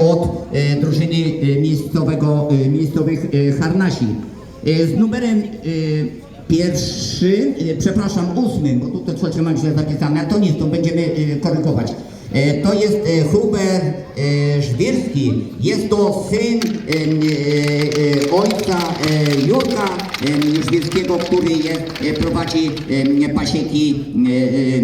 od e, drużyny e, miejscowego, e, miejscowych e, Harnasi. E, z numerem e, pierwszym, e, przepraszam, ósmym, bo tutaj trzecie mam źle zapisane, to nic, to będziemy e, korygować. E, to jest e, Hubert e, Żwirski. Jest to syn ojca Jurka Żwirskiego, który jest, prowadzi pasieki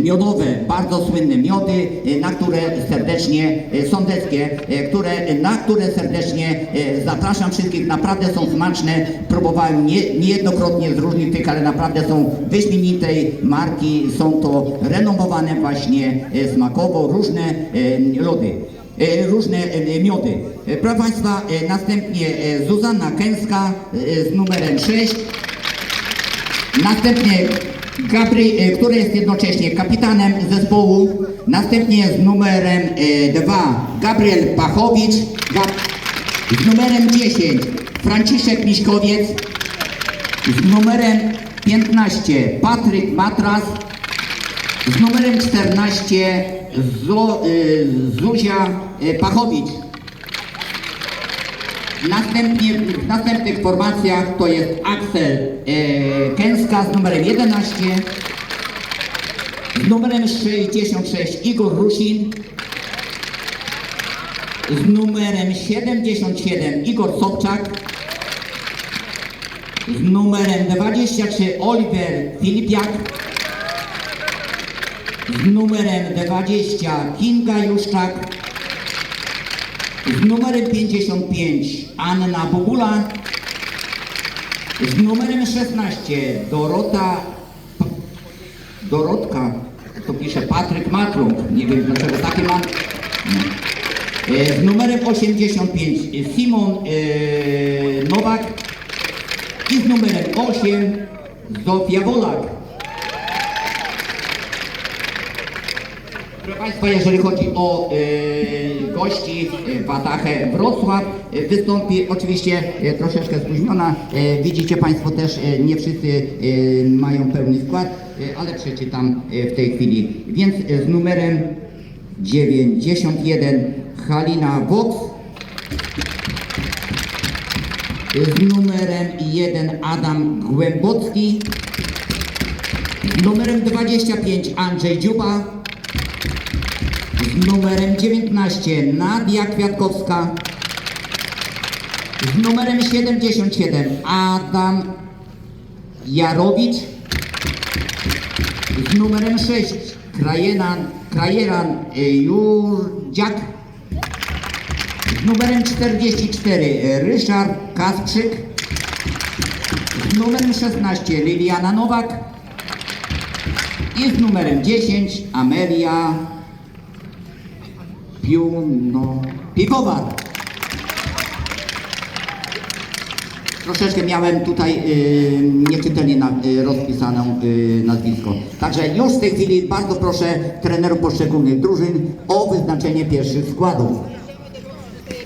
miodowe, bardzo słynne miody, na które serdecznie, sądeckie, które, na które serdecznie zapraszam wszystkich. Naprawdę są smaczne. Próbowałem nie, niejednokrotnie z różnych tych, ale naprawdę są wyśmienitej marki. Są to renomowane właśnie smakowo różne e, lody. E, różne e, miody. Proszę Państwa, następnie Zuzanna Kęska z numerem 6. Następnie Gabry, który jest jednocześnie kapitanem zespołu. Następnie z numerem 2 Gabriel Pachowicz. Z numerem 10 Franciszek Miśkowiec. Z numerem 15 Patryk Matras. Z numerem 14 Zo, y, Zuzia y, Pachowicz. Następnie, w następnych formacjach to jest Axel e, Kęska z numerem 11, z numerem 66 Igor Rusin, z numerem 77 Igor Sobczak, z numerem 23 Oliver Filipiak, z numerem 20 Kinga Juszczak, z numerem 55 Anna Bobula, z numerem 16 Dorota, Dorotka, to pisze Patryk Matrunk, nie wiem dlaczego takie mam. No. E, Z numerem 85 Simon e, Nowak i z numerem 8 Zofia Wolak. Proszę Państwa, jeżeli chodzi o e, gości e, Watachę Wrocław, e, wystąpi oczywiście troszeczkę spóźniona. Widzicie Państwo też, nie wszyscy mają pełny skład, ale przeczytam w tej chwili. Więc z numerem 91 Halina Woks, z numerem 1 Adam Głębocki, z numerem 25 Andrzej Dziuba, numerem 19 Nadia Kwiatkowska, z numerem 77 Adam Jarowicz, z numerem 6 Krajeran, Krajeran y, Jurdziak, z numerem 44 Ryszard Kasprzyk, z numerem 16 Liliana Nowak. I z numerem 10 Amelia Piuno Piwowar. Troszeczkę miałem tutaj y, nieczytelnie na, y, rozpisaną y, nazwisko. Także już w tej chwili bardzo proszę trenerów poszczególnych drużyn o wyznaczenie pierwszych składów.